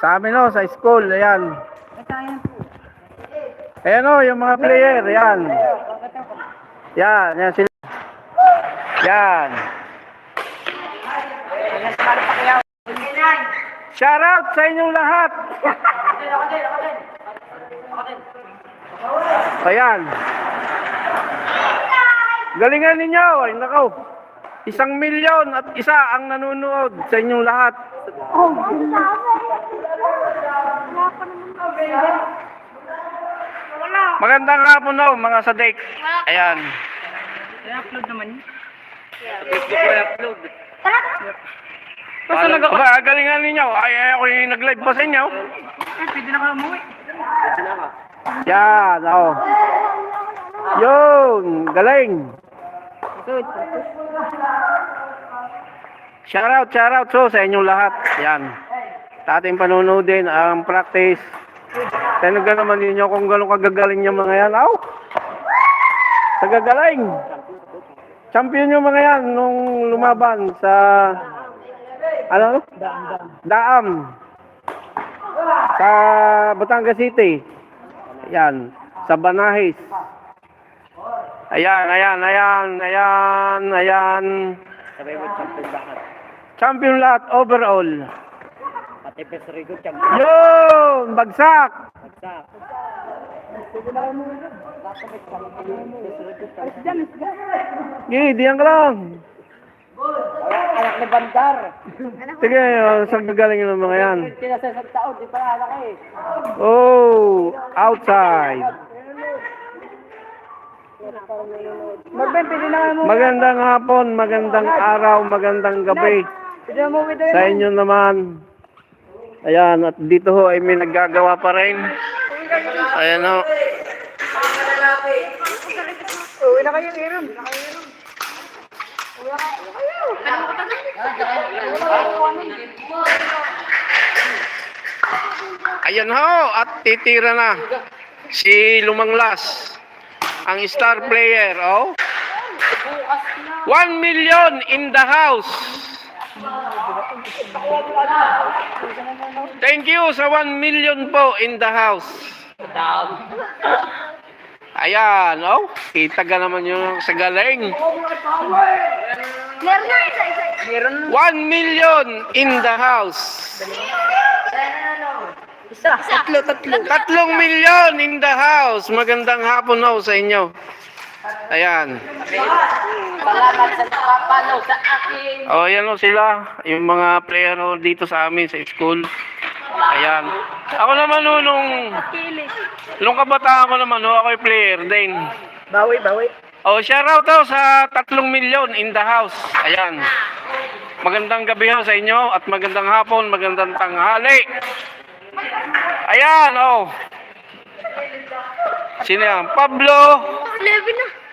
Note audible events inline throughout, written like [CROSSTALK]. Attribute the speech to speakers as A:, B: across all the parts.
A: Sa amin o, sa school, ayan. Ayan o, yung mga player, ayan. Yan, yan sila. Yan. Shout out sa inyong lahat. Ayan. Galingan ninyo. Ay, nakaw. Isang milyon at isa ang nanonood sa inyong lahat. Magandang hapon no, mga sadek. Ayan.
B: I-upload naman yun.
A: Basta nag Aba, galingan ninyo. Ay, ay, ako yung nag-live pa sa inyo.
B: Eh, pwede na ka umuwi.
A: Yan, oh. Yun, galing. Shout out, shout out so sa inyong lahat. Yan. Sa ating panonoodin ang practice. Tanaga naman ninyo kung gano'ng kagagaling yung mga yan. Aw! Kagagaling! Champion yung mga yan nung lumaban sa ano? Daam. Sa Batangas City. Ayan. Sa Banahis. Ayan, ayan, ayan, ayan, ayan. Champion lahat overall.
B: Pati Pesrigo, champion.
A: Yun! Bagsak! Gigi, diyan ka lang.
B: Anak ni Bandar.
A: Sige, oh, saan gagaling ng mga yan?
B: Sinasasag taon, di pa anak.
A: Oh, outside. Magandang hapon, magandang araw, magandang gabi. Sa inyo naman. Ayan, at dito ho ay may naggagawa pa rin. Ayan ho.
B: Uwi na kayo, Iram.
A: Ayan ho, at titira na si Lumanglas, ang star player, oh. 1 million in the house. Thank you sa 1 million po in the house. Ayan, oh. Kita ka naman yung sa galing.
B: Meron na, isa, isa. Meron
A: 1 million in the house.
B: Isa. Tatlo, tatlo.
A: Tatlong milyon in the house. Magandang hapon ho sa inyo. Ayan.
B: Salamat sa nakapanaw sa akin.
A: O, oh, yan ho sila. Yung mga player ho dito sa amin sa school. Ayan. Ako naman ho, nung, nung kabataan ko naman ho, ako'y player din.
B: Bawi, bawi.
A: O, shout out ho sa tatlong milyon in the house. Ayan. Magandang gabi ho sa inyo at magandang hapon, magandang tanghali. Ayan, oh. Sino yan? Pablo.
B: Level na.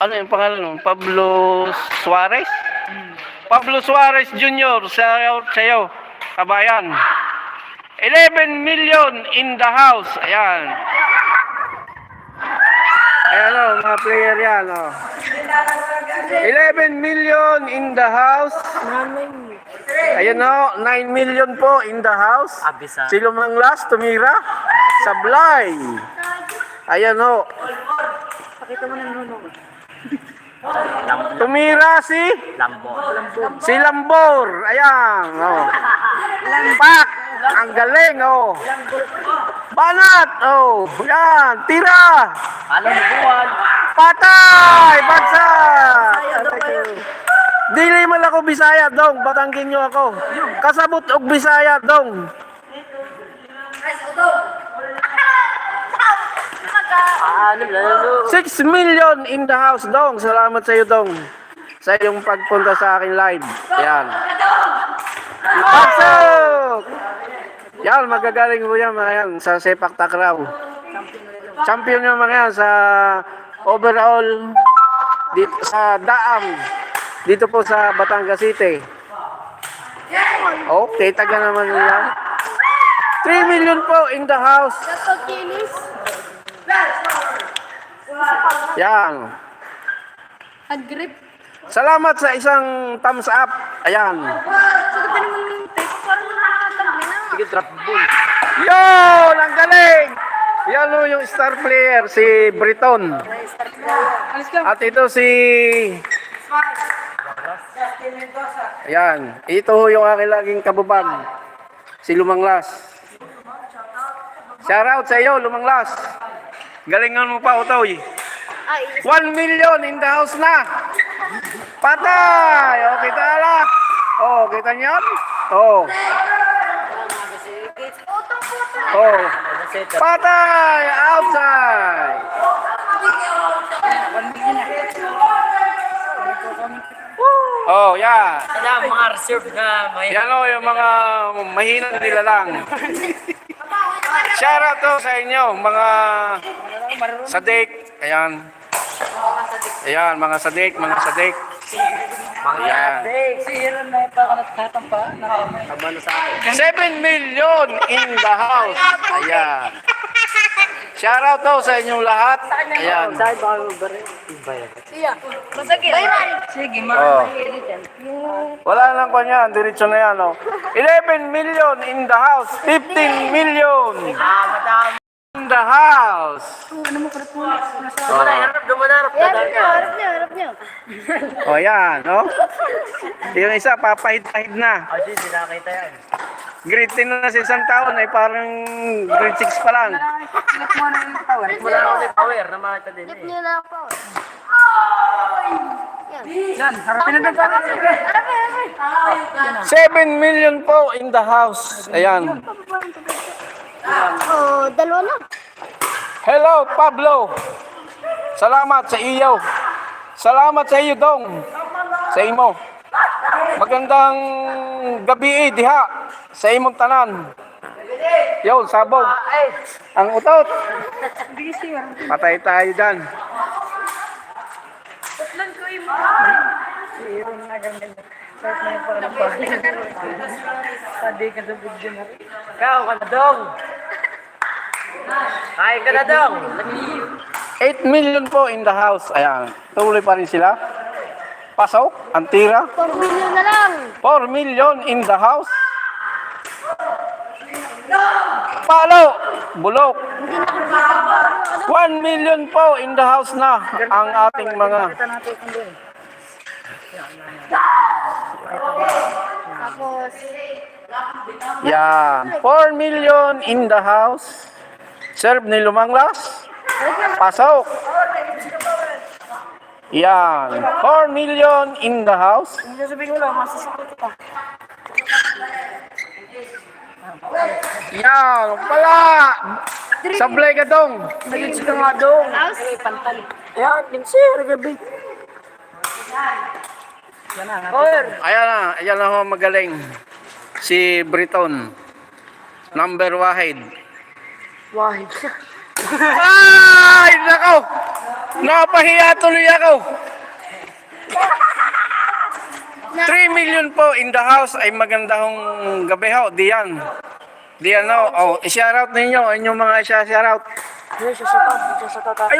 A: Ano yung pangalan mo? Pablo Suarez? Pablo Suarez Jr. sa sa'yo, kabayan. 11 million in the house. Ayan. Ayan o, mga player yan o. 11 million in the house. Ayan o, 9 million po in the house.
B: Abisa.
A: Si Lumanglas, tumira. Sablay. Ayan o.
B: Pakita mo na nuno.
A: Tumira si
B: Lambo.
A: si Lambor. Ayan. Oh. Pak. Ang galing. Oh. Banat. Oh. Yan. Tira.
B: Alam buwan.
A: Patay. Bagsak. Dili man ako Bisaya dong. Batanggin nyo ako. Kasabot og Bisaya dong.
B: Ano, lalo.
A: 6 million in the house dong. Salamat sa iyo dong. Sa iyong pagpunta sa akin live. Yan. Pasok! Yan, magagaling mo yan mga yan sa sepak takraw. Champion yung mga yan sa overall dito sa Daam. Dito po sa Batangas City. Okay, taga naman nila. 3 million po in the house. Yan.
B: Agrip.
A: Salamat sa isang thumbs up. Ayan.
B: Na. Strap bull.
A: Yun! Ang galing! Yan o yung star player, si Briton. At ito si... Ayan. Ito ho yung aking laging kabubag. Si Lumanglas. Shout out sa iyo, Lumanglas. Galingan mo pa, Utoy. 1 million in the house na. Patay! O, kita ala. O, kita niyo? O. O. Patay! Outside! Oh, yeah.
B: Kaya mga reserve na may...
A: Yan o, yung mga mahinang nila lang. [LAUGHS] Shout out to sa inyo, mga sadik. Ayan. Ayan, mga sadik, mga sadik. Ayan.
B: Pa.
A: 7 million in the house. Ayan. Shout out to sa inyong lahat. Ayan.
B: Bayaran. Sige,
A: Oh. Wala nang kanya, diretso na yan. Oh. 11 million in the house. 15 million
B: Ah, madami.
A: In the house.
B: Dumanarap, dumanarap.
C: Harap niyo, harap niyo, harap niyo.
A: Oh, yan, no? [LAUGHS] Yung isa, papahid-pahid na.
B: Kasi hindi nakita yan.
A: Grade 10 na sa isang taon, ay parang grade 6 pa lang.
B: Wala ako ni power na makita din
C: Flip
B: eh.
C: niyo lang po.
B: Yan, harapin na
C: niyo, harap niyo.
A: 7 million po in the house. Ayan.
C: Oh, dalawa na.
A: Hello, Pablo. Salamat sa iyo. Salamat sa iyo, Dong. Sa imo. Magandang gabi eh, diha. Sa imong tanan. Yo, sabog. Ang utot. Patay tayo dyan.
B: Pwede ka sa video na rin. Ikaw ka na dong. Kain ka na dong.
A: 8 million po in the house. Ayan. Tuloy pa rin sila. Pasok. Ang tira.
C: 4 million na lang.
A: 4 million in the house. Palo! Bulok! 1 million po in the house na ang ating mga
C: Tapos,
A: yan. 4 million in the house. Serve ni Lumanglas. Pasok. Yan. 4 million in the house.
B: Sasabihin ko lang, masasakot ka.
A: Yan. Pala. Sablay ka dong.
B: Naging ka nga dong. Pantal. Yan, linsir, gabi. Yan na.
A: Ayan na, ayan na ho magaling. Si Briton. Number wahid.
B: Wahid.
A: Ay, nakaw! Napahiya tuloy ako. 3 million po in the house ay magandang gabi ho. Diyan. Diyan ho. Oh, i-shoutout ninyo. Inyong mga i-shoutout.
B: Sasakot. Sasakot.
A: Ay,